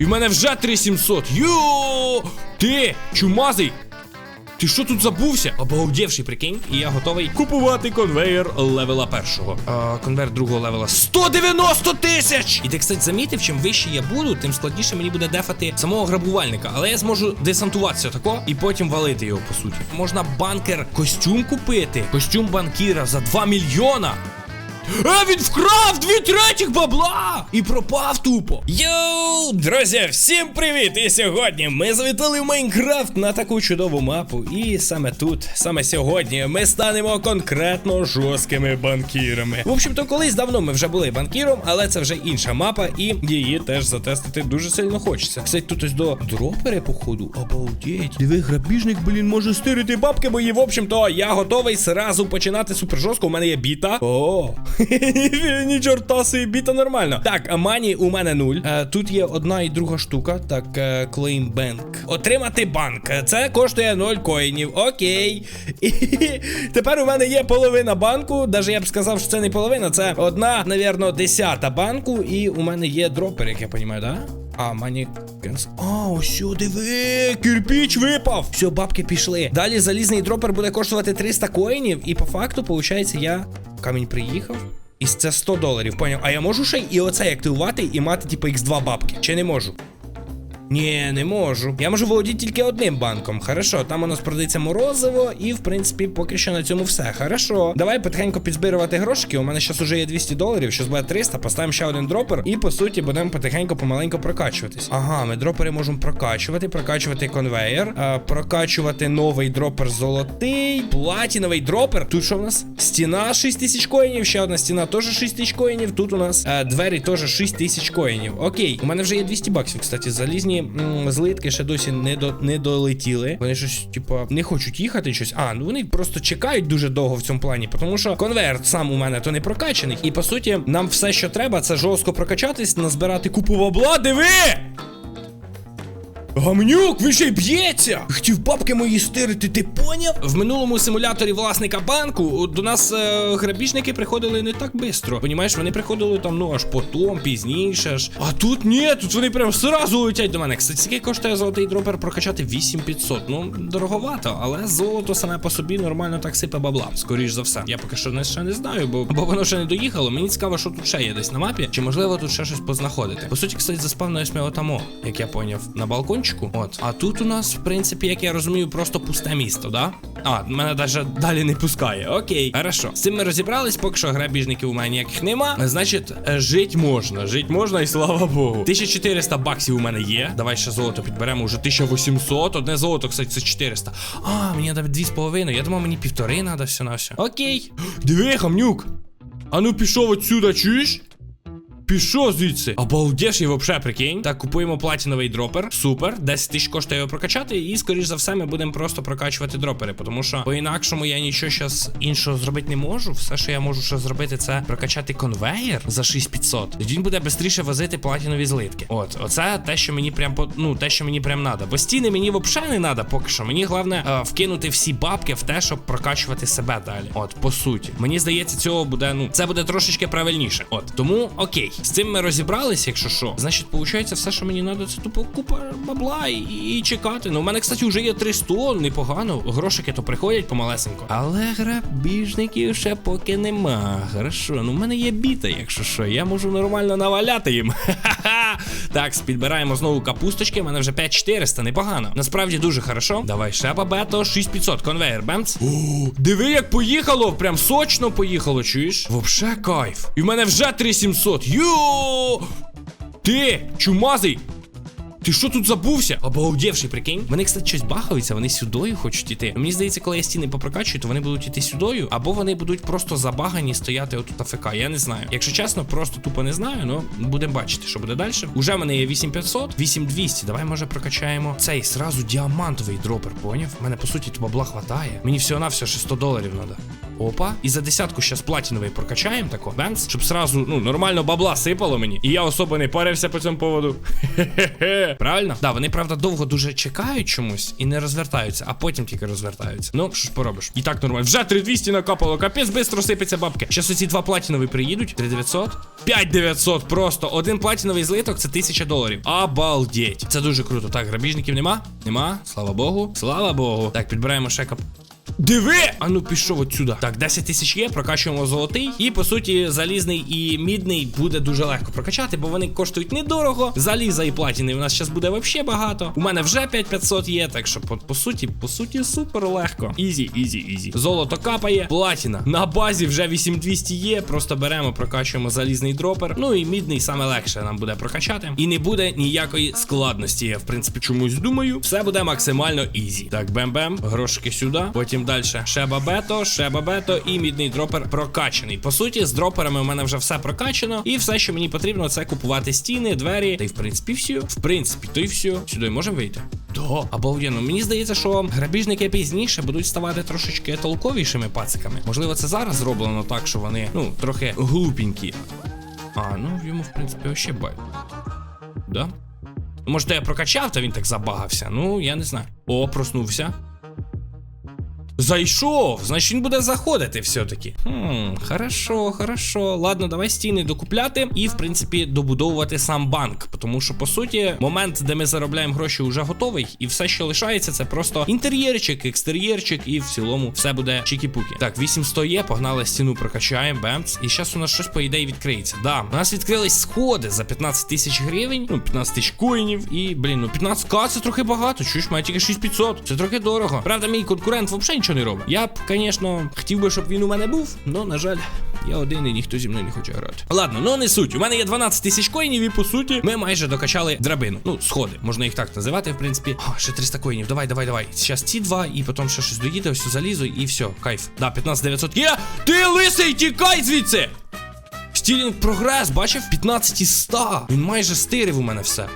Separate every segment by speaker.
Speaker 1: І в мене вже 3700. Йо! Ти, чумазий! Ти що тут забувся? Обалдівший, прикинь, і я готовий купувати конвейер левела першого. А, конвейер другого левела 190 тисяч! І ти, кстати, замітив, чим вище я буду, тим складніше мені буде дефати самого грабувальника. Але я зможу десантуватися тако і потім валити його, по суті. Можна банкер костюм купити. Костюм банкіра за 2 мільйона. А він вкрав дві третіх бабла і пропав тупо. Йоу, друзі, всім привіт! І сьогодні ми завітали в Майнкрафт на таку чудову мапу. І саме тут, саме сьогодні, ми станемо конкретно жорсткими банкірами. В общем-то, колись давно ми вже були банкіром, але це вже інша мапа, і її теж затестити дуже сильно хочеться. Кстати, тут ось до дропери, походу. Обалдеть. Диви, грабіжник, блін, може стирити бабки мої. В общем-то, я готовий зразу починати супер жорстко. У мене є біта. О, ні чорта собі, біта нормально. Так, мані у мене нуль. Е, Тут є одна і друга штука. Так, е, claim bank. Отримати банк. Це коштує 0 коїнів. Окей. Тепер у мене є половина банку. Даже я б сказав, що це не половина, це одна, навірно, десята банку. І у мене є дропер, як я розумію, да? А, мані. А, ось сюди ви. Кирпіч випав. Все, бабки пішли. Далі залізний дропер буде коштувати 300 коїнів. І по факту, виходить, я. Камінь приїхав. І це 100 доларів, поняв? А я можу ще і оце активувати і мати, типу, X2 бабки. Чи не можу? Ні, не можу. Я можу володіти тільки одним банком. Хорошо, там у нас продається морозиво, і в принципі поки що на цьому все. Хорошо. Давай потихеньку підзбирувати грошики. У мене зараз уже є 200 доларів, щось буде 300, поставимо ще один дропер, і по суті будемо потихеньку помаленьку прокачуватись. Ага, ми дропери можемо прокачувати, прокачувати конвейер, а, прокачувати новий дропер золотий, платіновий дропер. Тут що в нас? Стіна 6000 коїнів, ще одна стіна теж 6000 коїнів. Тут у нас е, двері теж 6000 коїнів. Окей, у мене вже є 200 баксів, кстати, залізні м, злитки ще досі не, до, не долетіли. Вони щось, типа, не хочуть їхати щось. А, ну вони просто чекають дуже довго в цьому плані, тому що конверт сам у мене то не прокачаний. І по суті, нам все, що треба, це жорстко прокачатись, назбирати купу бабла. Диви! Гамнюк, він ще й б'ється! Хотів бабки мої стирити, ти поняв? В минулому симуляторі власника банку до нас е, грабіжники приходили не так швидко. Понімаєш, вони приходили там, ну аж потом, пізніше ж. А тут ні, тут вони прям сразу летять до мене. Кстати, скільки коштує золотий дропер прокачати 8500. Ну, дороговато, але золото саме по собі нормально так сипе бабла. Скоріш за все. Я поки що не, ще не знаю, бо, бо воно ще не доїхало. Мені цікаво, що тут ще є десь на мапі, чи можливо тут ще щось познаходити. По суті, кстати, заспавнилось ми отамо, як я поняв, на балкончику. От. А тут у нас, в принципі, як я розумію, просто пусте місто, да? А, мене навіть далі не пускає. Окей, хорошо. З цим ми розібрались, поки що грабіжників у мене ніяких нема. Значить, е, жить можна. Жить можна і слава Богу. 1400 баксів у мене є. Давай ще золото підберемо. Уже 1800. Одне золото, кстати, це 400. А, мені треба 2,5. Я думав, мені півтори треба все на все. Окей. Диви, хамнюк. А ну пішов отсюда, чуєш? Пішов звідси. Обалдеш і вообще, прикинь. Так, купуємо платіновий дропер. Супер. 10 тисяч коштує його прокачати. І, скоріш за все, ми будемо просто прокачувати дропери. Тому що по-інакшому я нічого зараз іншого зробити не можу. Все, що я можу ще зробити, це прокачати конвейер за 6500. Він буде швидше возити платінові злитки. От, оце те, що мені прям по ну, те, що мені прям надо. Бо стіни мені взагалі не треба поки що. Мені головне е, вкинути всі бабки в те, щоб прокачувати себе далі. От, по суті. Мені здається, цього буде, ну, це буде трошечки правильніше. От, тому окей. З цим ми розібралися, якщо що. Значить, виходить, все, що мені треба, це тупо купа бабла і, і чекати. Ну, в мене, кстати, вже є 300, непогано. Грошики то приходять помалесенько. Але грабіжників ще поки нема. Хорошо, ну в мене є біта, якщо що. Я можу нормально наваляти їм. Ха-ха. Так, підбираємо знову капусточки. У мене вже 5400, непогано. Насправді дуже хорошо. Давай ще бабето, 6500, конвейер, бемц. О, диви, як поїхало, прям сочно поїхало, чуєш? Вообще кайф. І в мене вже 3700. Йо! Ти, чумазий! Ти що тут забувся? Обалдівший, прикинь. Вони, кстати, щось бахаються, вони сюдою хочуть іти. Мені здається, коли я стіни попрокачую, то вони будуть іти сюдою, або вони будуть просто забагані стояти отут АФК. Я не знаю. Якщо чесно, просто тупо не знаю, ну будемо бачити, що буде далі. Уже в мене є 8500, 8200. Давай, може, прокачаємо цей сразу діамантовий дропер, поняв? У мене по суті бабла хватає. Мені всього на все 100 доларів треба. Опа. І за десятку щас платіновий прокачаємо тако. Бенц, щоб сразу, ну, нормально бабла сипало мені. І я особо не парився по цьому поводу. Хе-хе-хе. Правильно? Да, вони, правда, довго дуже чекають чомусь і не розвертаються, а потім тільки розвертаються. Ну, що ж поробиш? І так нормально. Вже 3200 накапало, капець, бистро сипеться бабки. Щас оці два платінові приїдуть. 3900? 5900 просто. Один платіновий злиток це 1000 доларів. Обалдеть. Це дуже круто. Так, грабіжників нема? Нема. Слава Богу. Слава Богу. Так, підбираємо ще кап. Диви! А ну пішов отсюда. Так, 10 тисяч є, прокачуємо золотий. І по суті, залізний і мідний буде дуже легко прокачати, бо вони коштують недорого. Заліза і платіни у нас зараз буде вообще багато. У мене вже 5500 є, так що по, по суті, по суті, супер легко. Ізі, ізі, ізі. Золото капає, платіна. На базі вже 8200 є. Просто беремо, прокачуємо залізний дропер. Ну і мідний саме легше нам буде прокачати. І не буде ніякої складності. Я в принципі чомусь думаю. Все буде максимально ізі. Так, бем-бем, грошики сюди. Потім далі шеба бето, шеба бето і мідний дропер прокачаний. По суті, з дроперами у мене вже все прокачано. І все, що мені потрібно, це купувати стіни, двері. Та й в принципі все. В принципі, то й все. Сюди можемо вийти? Да, обалденно. Мені здається, що грабіжники пізніше будуть ставати трошечки толковішими пациками. Можливо, це зараз зроблено так, що вони, ну, трохи глупенькі. А, ну йому, в принципі, вообще бай. Да? Ну, Може, я прокачав, то він так забагався. Ну, я не знаю. О, проснувся. Зайшов, значить він буде заходити все-таки. Хм, хорошо, хорошо. Ладно, давай стіни докупляти і, в принципі, добудовувати сам банк. Тому що, по суті, момент, де ми заробляємо гроші, вже готовий, і все, що лишається, це просто інтер'єрчик, екстер'єрчик, і в цілому все буде чікі-пукі. Так, 800 є, погнали стіну, прокачаємо, бемц. І зараз у нас щось, по ідеї, відкриється. Да, у нас відкрились сходи за 15 тисяч гривень, ну, 15 тисяч коїнів, і, блін, ну 15к це трохи багато. Чуєш, має тільки 6500. Це трохи дорого. Правда, мій конкурент взагалі нічого не робить. Я б, звісно, хотів би, щоб він у мене був, але, на жаль, я один і ніхто зі мною не хоче грати. Ладно, ну не суть. У мене є 12 тисяч коїнів, і по суті, ми майже докачали драбину. Ну, сходи, можна їх так називати, в принципі. О, ще 300 коїнів. Давай, давай, давай. Зараз ці два, і потім ще щось доїде, ось залізу, і все, кайф. Да, 15 900 є. Ти лисий, тікай звідси! Стілінг прогрес, бачив? 15 із 100. Він майже стирив у мене все.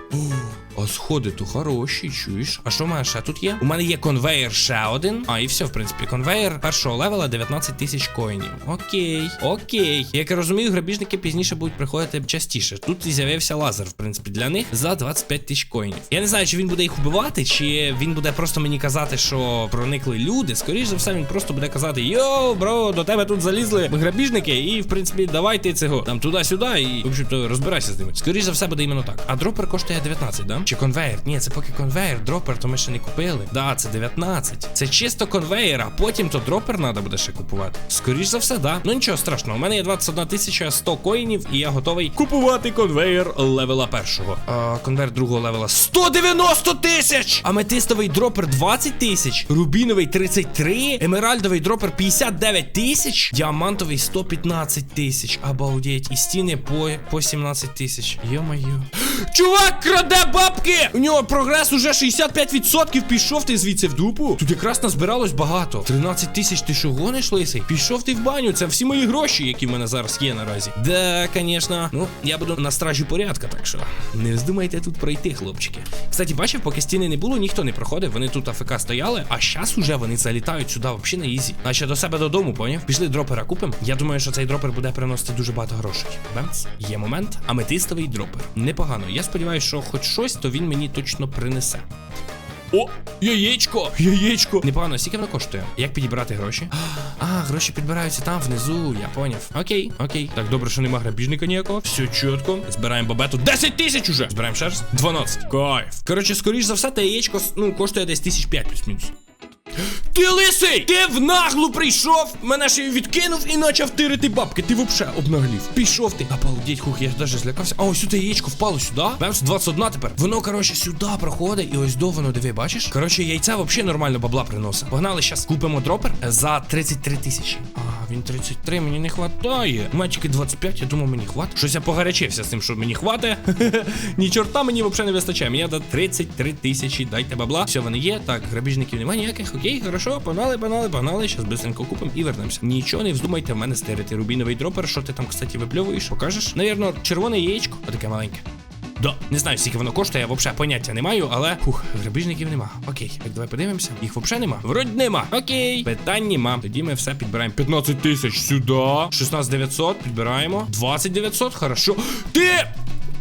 Speaker 1: А сходи то хороші, чуєш? А що в мене ще тут є? У мене є конвейер ще один. А, і все, в принципі, конвейер першого левела 19 тисяч коїнів. Окей, окей. Як я розумію, грабіжники пізніше будуть приходити частіше. Тут і з'явився лазер, в принципі, для них за 25 тисяч коїнів. Я не знаю, чи він буде їх убивати, чи він буде просто мені казати, що проникли люди. Скоріше за все, він просто буде казати: Йоу, бро, до тебе тут залізли грабіжники, і в принципі, давайте цього там туди-сюди, і в общем-то розбирайся з ними. Скоріше за все буде іменно так. А дропер коштує 19, да? Чи конвейер? Ні, це поки конвейер, дропер, то ми ще не купили. Да, це 19. Це чисто конвейер, а потім то дропер треба буде ще купувати. Скоріше за все, да. Ну нічого страшного. У мене є 21 тисяча 100 коїнів, і я готовий купувати конвейер левела першого. А, конвейер другого левела 190 тисяч! Аметистовий дропер 20 тисяч, рубіновий 33, емеральдовий дропер 59 тисяч, діамантовий 115 тисяч. Обалдеть. І стіни по, по 17 тисяч. Йо-моє. Чувак краде бабки! У нього прогрес уже 65% пішов ти звідси в дупу. Тут якраз назбиралось багато. 13 тисяч ти що гониш, лисий? Пішов ти в баню. Це всі мої гроші, які в мене зараз є наразі. Да, звісно. Ну, я буду на стражі порядка, так що не вздумайте тут пройти, хлопчики. Кстати, бачив, поки стіни не було, ніхто не проходив. Вони тут АФК стояли, а зараз уже вони залітають сюди взагалі на ізі. Наче до себе додому, поняв? Пішли дропера купимо. Я думаю, що цей дропер буде приносити дуже багато грошей. Бемц, є момент. Аметистовий дропер. Непогано. Я сподіваюся, що хоч щось, то він мені точно принесе. О, яєчко! Яєчко! Непогано, скільки воно коштує? Як підібрати гроші? А, гроші підбираються там внизу, я поняв. Окей, окей. Так, добре, що нема грабіжника ніякого. Все чітко. Збираємо бабету. 10 тисяч уже! Збираємо ще раз. 12. Кайф. Коротше, скоріш за все, те яєчко ну, коштує десь тисяч п'ять плюс-мінус. Ти лисий! Ти в наглу прийшов! Мене ще й відкинув і почав тирити бабки. Ти вообще обнаглів. Пішов ти. Обалдеть, хух, я даже злякався. А ось сюди яєчко впало сюди. Бемс 21 тепер. Воно, коротше, сюди проходить. І ось до воно, диви, бачиш? Коротше, яйця взагалі нормально бабла приносить. Погнали, зараз купимо дропер за 33 тисячі. А, він 33, мені не хватає. У 25, я думав, мені хватить. Щось я погарячився з тим, що мені хватає. Ні чорта мені взагалі не вистачає. Мені до 33 тисячі. Дайте бабла. Все, вони є. Так, грабіжників немає ніяких. Окей, хорошо, погнали, погнали, погнали. Щас быстренько купимо і вернемося. Нічого не вздумайте в мене стерити. Рубіновий дропер. Що ти там, кстати, випльовуєш? Покажеш? Навірно, червоне яєчко. Отаке маленьке. Да. Не знаю, скільки воно коштує, я взагалі поняття не маю, але фух, грабіжників нема. Окей, так давай подивимося. Їх взагалі нема. Вроді нема. Окей, питань нема. Тоді ми все підбираємо. 15 тисяч сюди. 16 900 підбираємо. 20 900, хорошо. Ти!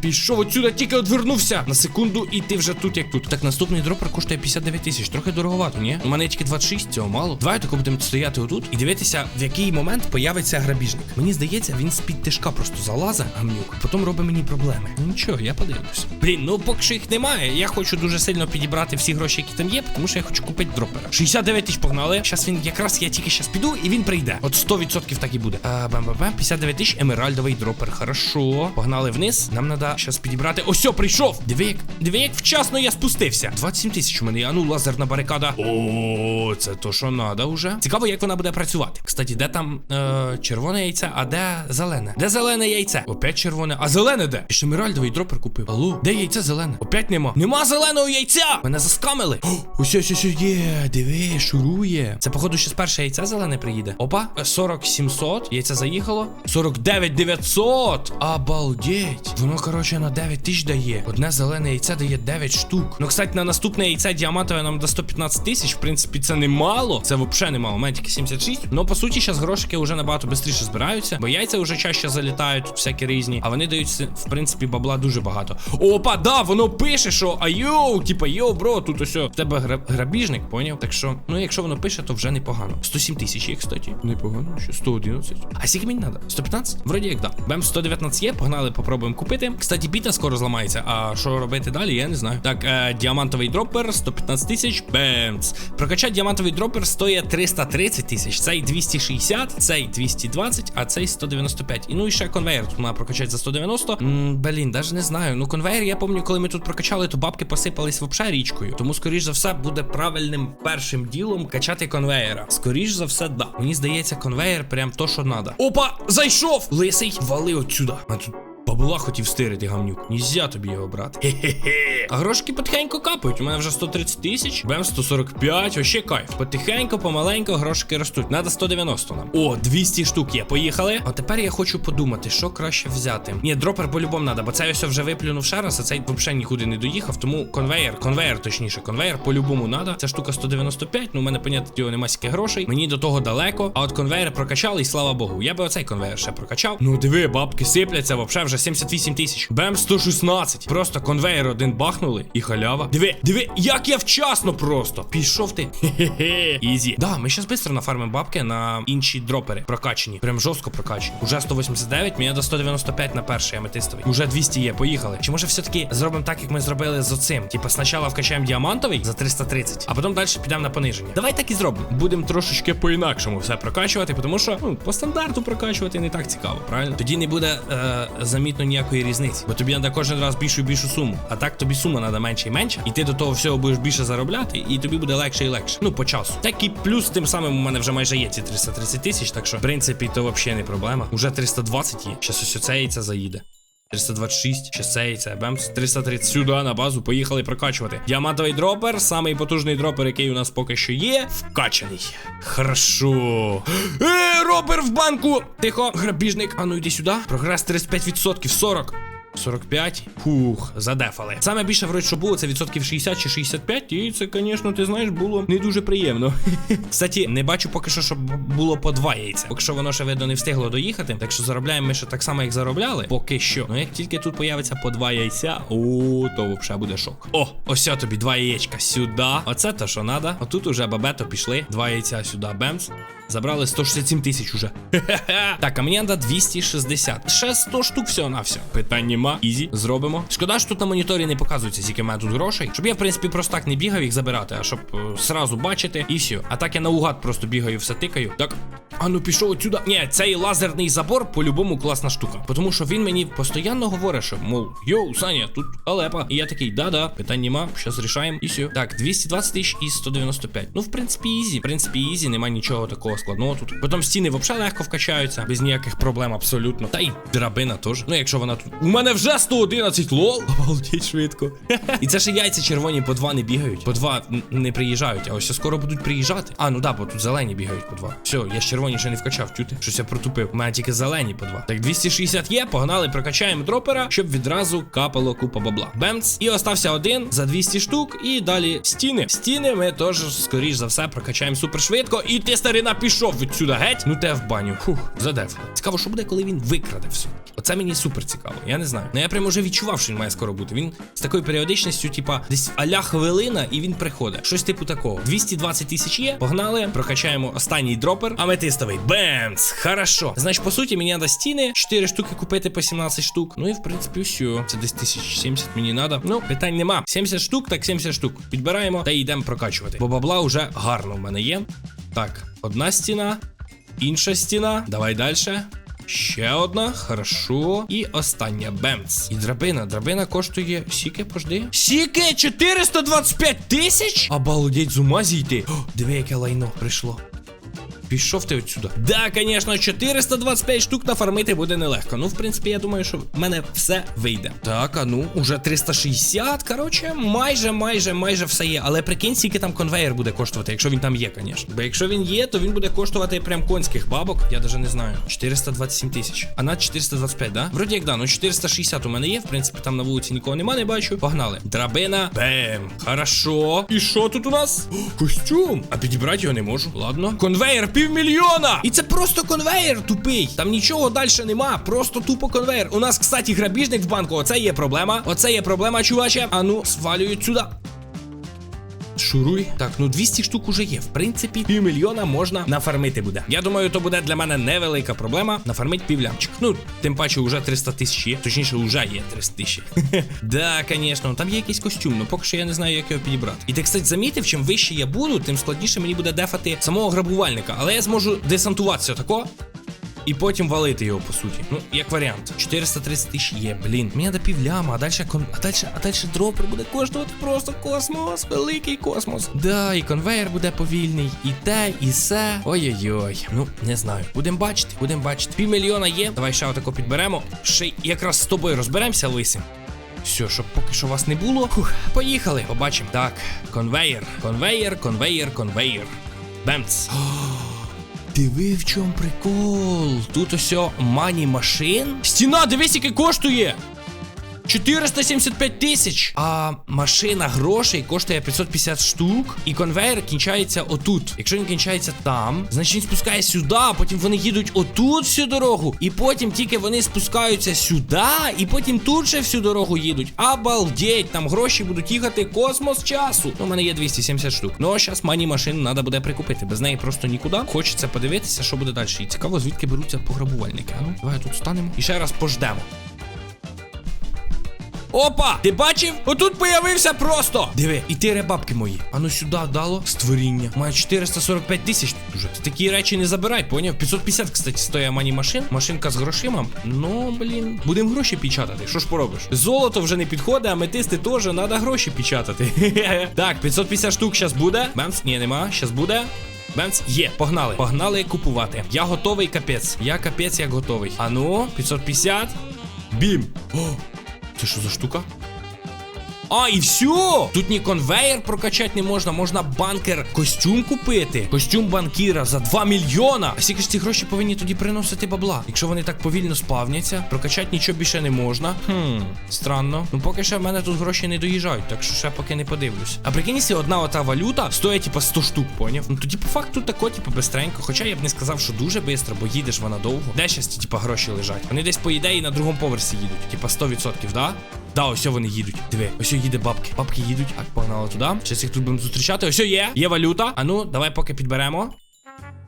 Speaker 1: Пішов отсюда, тільки одвернувся на секунду, і ти вже тут, як тут. Так, наступний дропер коштує 59 тисяч. Трохи дороговато, ні? У мене тільки 26, цього мало. Давай тако будемо стояти отут і дивитися, в який момент появиться грабіжник. Мені здається, він з-під тишка просто залазить, гамнюк, потім робить мені проблеми. Ну нічого, я подивлюся. Блін, ну поки що їх немає. Я хочу дуже сильно підібрати всі гроші, які там є, тому що я хочу купити дропера. 69 тисяч погнали. Зараз він якраз я тільки зараз піду, і він прийде. От 100% так і буде. А, бам-бам-бам, 59 тисяч, емеральдовий дропер. Хорошо. Погнали вниз. Нам треба зараз підібрати. Ось, прийшов. Диви, як диви, як вчасно я спустився. 27 тисяч у мене. А ну, лазерна барикада. О, це то, що треба вже. Цікаво, як вона буде працювати. Кстати, де там е, червоне яйце, а де зелене? Де зелене яйце? Опять червоне. А зелене де? Я ще емеральдовий дропер купив. Алло, де яйце зелене? Опять нема. Нема зеленого яйця! Мене заскамили. О, ось ось ось є. Диви, шурує. Це, походу, ще з перше яйце зелене приїде. Опа, 40 700. Яйце заїхало. 49 900. Обалдеть. Воно, коротше, на 9 тисяч дає. Одне зелене яйце дає 9 штук. Ну, кстати, на наступне яйце діамантове нам до 115 тисяч. В принципі, це немало. Це взагалі немало. У мене тільки 76. Ну, по суті, зараз грошики вже набагато швидше збираються, бо яйця вже чаще залітають, всякі різні. А вони дають, в принципі, бабла дуже багато. Опа, да, воно пише, що айоу, типа, йоу, бро, тут ось в тебе грабіжник, поняв? Так що, ну, якщо воно пише, то вже непогано. 107 тисяч є, кстати. Непогано, що 111. А скільки мені треба? 115? Вроді як да. Бем 119 є, погнали, попробуємо купити. Кстати, біта скоро зламається. А що робити далі, я не знаю. Так, е, діамантовий дропер 115 тисяч. Бемц. Прокачати діамантовий дропер стоїть 330 тисяч. Цей 260, цей 220, а цей 195. І ну і ще конвейер тут треба прокачати за 190. М, блін, навіть не знаю. Ну конвейер, я пам'ятаю, коли ми тут прокачали, то бабки посипались вообще річкою. Тому, скоріш за все, буде правильним першим ділом качати конвейера. Скоріш за все, да. Мені здається, конвейер прям то, що треба. Опа! Зайшов! Лисий, вали отсюда. А тут Бабула хотів стирити гамнюк. Нізя тобі його брати. Хе-хе-хе. А грошки потихеньку капають. У мене вже 130 тисяч, бем 145, вообще кайф. Потихеньку, помаленьку грошики ростуть. Надо 190 нам. О, 200 штук є. Поїхали. А тепер я хочу подумати, що краще взяти. Ні, дропер по-любому надо, бо цей ось вже виплюнув ще раз, а цей взагалі нікуди не доїхав. Тому конвейер, конвейер, точніше, конвейер по-любому надо. Ця штука 195, ну у мене, понятно, його нема стільки грошей. Мені до того далеко. А от конвейер прокачали, і слава Богу. Я би оцей конвейер ще прокачав. Ну диви, бабки сипляться, вообще вже 78 тисяч. Бем 116. Просто конвейер один бахнули і халява. Диви, диви, як я вчасно просто. Пішов ти. Хе-хе-хе. Ізі. Да, ми зараз швидко нафармимо бабки на інші дропери. Прокачені. Прям жорстко прокачені. Уже 189, мені до 195 на перший аметистовий. Уже 200 є, поїхали. Чи може все-таки зробимо так, як ми зробили з оцим? Типа спочатку вкачаємо діамантовий за 330, а потім далі підемо на пониження. Давай так і зробимо. Будемо трошечки по-інакшому все прокачувати, тому що ну, по стандарту прокачувати не так цікаво, правильно? Тоді не буде е, замітно ніякої різниці, бо тобі треба кожен раз більшу і більшу суму. А так тобі сума треба менше і менше, і ти до того всього будеш більше заробляти, і тобі буде легше і легше. Ну, по часу. Так і плюс тим самим у мене вже майже є ці 330 тисяч, так що в принципі то взагалі не проблема. Уже 320 є. Щас ось оце яйце заїде. 326, ще це бемс, 330 сюди на базу, поїхали прокачувати. Діамантовий дропер, самий потужний дропер, який у нас поки що є, вкачаний. Хорошо. Е, ропер в банку! Тихо, грабіжник. А ну йди сюди. Прогрес 35%, 40. 45. Фух, задефали. Саме більше вроді, що було, це відсотків 60 чи 65, і це, звісно, ти знаєш, було не дуже приємно. Кстати, не бачу поки що, щоб було по два яйця. Поки що воно ще видно не встигло доїхати. Так що заробляємо ми ще так само, як заробляли. Поки що. Ну як тільки тут появиться по два яйця, о, то взагалі буде шок. О, ось о тобі два яєчка сюди. Оце то, що треба. Отут уже бабето пішли. Два яйця сюди, бемс. Забрали 167 тисяч уже. Так, а мені треба 260. Ще 100 штук всього на все. Питань нема. Ізі. Зробимо. Шкода, що тут на моніторі не показується, скільки мене тут грошей. Щоб я, в принципі, просто так не бігав їх забирати, а щоб е, сразу бачити і все. А так я наугад просто бігаю, все тикаю. Так. А ну пішов отсюди. Ні, цей лазерний забор по-любому класна штука. Тому що він мені постійно говорить, що, мов, йоу, Саня, тут алепа. І я такий, да-да, питань нема, щас рішаємо. І все. Так, 220 тисяч і 195. Ну, в принципі, ізі. В принципі, ізі, нема нічого такого складного тут. Потім стіни взагалі легко вкачаються, без ніяких проблем абсолютно. Та й драбина теж. Ну, якщо вона тут. У мене вже 111 лол. Обалдеть швидко. І це ще яйця червоні по два не бігають. По два не приїжджають, а ось скоро будуть приїжджати. А, ну да, бо тут зелені бігають по два. Все, я червоні червоні ще не вкачав, чути? Щось я протупив. У мене тільки зелені по два. Так, 260 є, погнали, прокачаємо дропера, щоб відразу капало купа бабла. Бемц. І остався один за 200 штук. І далі стіни. Стіни ми теж, скоріш за все, прокачаємо супер швидко. І ти старина пішов відсюди геть. Ну те в баню. Фух, задев. Цікаво, що буде, коли він викраде все. Оце мені супер цікаво. Я не знаю. Ну я прямо вже відчував, що він має скоро бути. Він з такою періодичністю, типа, десь аля хвилина, і він приходить. Щось типу такого. 220 тисяч є. Погнали, прокачаємо останній дропер. Аметистовий. Бемц! Хорошо. Значить, по суті, мені треба стіни. 4 штуки купити по 17 штук. Ну і в принципі, все. Це десь 1070 мені треба. Ну, питань нема. 70 штук, так 70 штук. Підбираємо та йдемо прокачувати. Бо бабла вже гарно в мене є. Так, одна стіна. Інша стіна. Давай далі. Ще одна, хорошо. І остання бемц. І драбина. Драбина коштує. Сіки, пожди. Сіки 425 тисяч? Обалдеть, з ума зійти. О, диви, яке лайно прийшло. Пішов ти отсюда. Да, звісно, 425 штук нафармити буде нелегко. Ну, в принципі, я думаю, що в мене все вийде. Так, а ну, уже 360. Коротше, майже, майже, майже все є. Але прикинь, скільки там конвейер буде коштувати, якщо він там є, звісно. Бо якщо він є, то він буде коштувати прям конських бабок. Я навіть не знаю. 427 тисяч. А на 425, да? Вроді як да, ну 460 у мене є. В принципі, там на вулиці нікого нема, не бачу. Погнали. Драбина. Бем. Хорошо. І що тут у нас? О, костюм. А підібрати його не можу. Ладно. Конвейер півмільйона. І це просто конвейер тупий. Там нічого далі нема. Просто тупо конвейер. У нас, кстати, грабіжник в банку. Оце є проблема. Оце є проблема, чуваче. Ану, ну, свалюють сюди. Шуруй. Так, ну 200 штук уже є. В принципі, півмільйона можна нафармити буде. Я думаю, то буде для мене невелика проблема. Нафармити півлямчик. Ну, тим паче, вже 300 тисяч є. Точніше, вже є 300 тисяч. Да, звісно, там є якийсь костюм, ну поки що я не знаю, як його підібрати. І ти, кстати, замітив, чим вище я буду, тим складніше мені буде дефати самого грабувальника. Але я зможу десантуватися тако. І потім валити його, по суті. Ну, як варіант. 430 тисяч є, блін. Мені до півляма, а далі а далі, а далі дропер буде коштувати просто космос, великий космос. Да, і конвейер буде повільний, і те, і все. Ой-ой-ой. Ну, не знаю. Будемо бачити, будемо бачити. Півмільйона є. Давай ще отако підберемо. Ще й якраз з тобою розберемося, лисим. Все, щоб поки що вас не було. Фух, поїхали. Побачимо. Так, конвейер, конвейер, конвейер, конвейер. Бемц. Диви, в чому прикол? Тут ось мані машин. Стіна, дивись, яке коштує. 475 тисяч. А машина грошей коштує 550 штук. І конвейер кінчається отут. Якщо він кінчається там, значить він спускає сюди, а потім вони їдуть отут всю дорогу. І потім тільки вони спускаються сюди, і потім тут ще всю дорогу їдуть. Обалдеть, там гроші будуть їхати космос часу. Ну, у мене є 270 штук. Ну, а зараз мані машину треба буде прикупити. Без неї просто нікуди. Хочеться подивитися, що буде далі. І цікаво, звідки беруться пограбувальники. А ну, давай тут станемо. І ще раз пождемо. Опа! Ти бачив? Отут появився просто. Диви, і ти ребабки мої. А ну сюди дало створіння. Має 445 тисяч тут уже. Ти такі речі не забирай, поняв? 550, кстати, стоїть мані машин. Машинка з грошима. Ну, блін. Будемо гроші печатати. Що ж поробиш? Золото вже не підходить, а метисти теж треба гроші печатати. так, 550 штук зараз буде. Бенц, ні, нема. Зараз буде. Бенц, є, погнали. Погнали купувати. Я готовий капець. Я капець як готовий. А ну, 550. Бім. О, це що за штука? А, і все! Тут ні конвейер прокачати не можна, можна банкер костюм купити. Костюм банкіра за 2 мільйона. А скільки ж ці гроші повинні тоді приносити бабла? Якщо вони так повільно спавняться, прокачати нічого більше не можна. Хм, странно. Ну поки що в мене тут гроші не доїжджають, так що ще поки не подивлюсь. А прикинь, якщо одна ота валюта стоїть типа 100 штук, поняв? Ну тоді по факту тако, типу, бистренько. Хоча я б не сказав, що дуже швидко, бо їдеш вона довго. Де щас типа, гроші лежать? Вони десь по ідеї на другому поверсі їдуть. Типа 100%, да? Да, ось вони їдуть. Диви, ось їде бабки. Бабки їдуть. А погнали туди. Щас їх тут будемо зустрічати. Ось є. Є валюта. А ну, давай поки підберемо.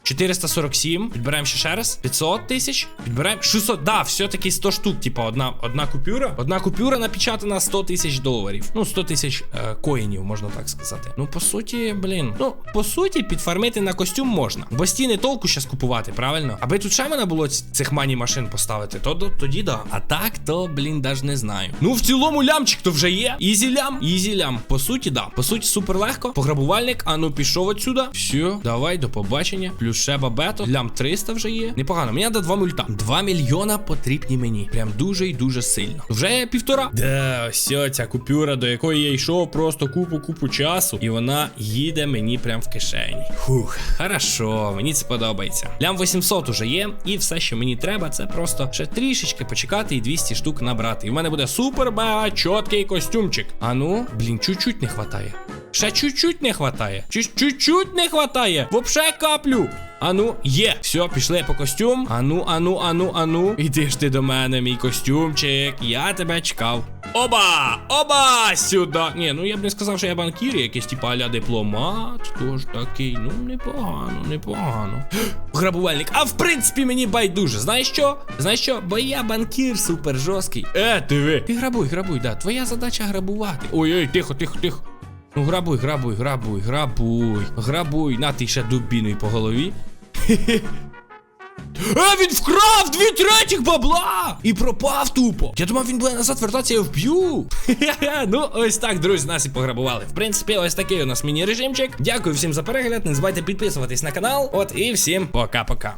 Speaker 1: 447. Підбираємо ще ще раз. 500 тисяч. Підбираємо 600. Да, все-таки 100 штук. Типа одна одна купюра. Одна купюра напечатана 100 тисяч доларів. Ну, 100 тисяч е, коїнів, можна так сказати. Ну, по суті, блін. Ну, по суті, підфармити на костюм можна. Бо стіни толку щас купувати, правильно? Аби тут ще мене було цих мані машин поставити, то тоді да. А так, то, блін, даже не знаю. Ну, в цілому лямчик то вже є. Ізі лям, ізі лям. По суті, да. По суті, супер легко. Пограбувальник, а ну пішов отсюда. Все, давай, до побачення. Плюс Плюс ще бабето. Лям 300 вже є. Непогано. Мені треба 2 мульта. 2 мільйона потрібні мені. Прям дуже і дуже сильно. Вже півтора. Да, ось ця купюра, до якої я йшов просто купу-купу часу. І вона їде мені прям в кишені. Фух, хорошо, мені це подобається. Лям 800 уже є, і все, що мені треба, це просто ще трішечки почекати і 200 штук набрати. І в мене буде супер мега чіткий костюмчик. А ну, блін, чуть-чуть не хватає. Ще чуть-чуть не хватає. Чуть- Чуть-чуть не хватає. Вообще каплю. Ану, є. Все, пішли по костюм. Ану, ану, ану, ану. Іди ж ти до мене, мій костюмчик. Я тебе чекав. Оба! Оба! Сюди! Ні, ну я б не сказав, що я банкір, якийсь типа аля дипломат. Тож такий, ну непогано, непогано. Грабувальник. А в принципі мені байдуже. Знаєш що? Знаєш що? Бо я банкір супер жорсткий. Е, ти ви. Ти грабуй, грабуй, да. Твоя задача грабувати. Ой-ой, тихо, тихо, тихо. Ну грабуй, грабуй, грабуй, грабуй, грабуй. На ти ще дубіною по голові. Е, він вкрав дві третіх бабла! І пропав тупо. Я думав, він буде назад вертатися, я вб'ю. Ну ось так, друзі, нас і пограбували. В принципі, ось такий у нас міні-режимчик. Дякую всім за перегляд. Не забувайте підписуватись на канал. От і всім пока-пока.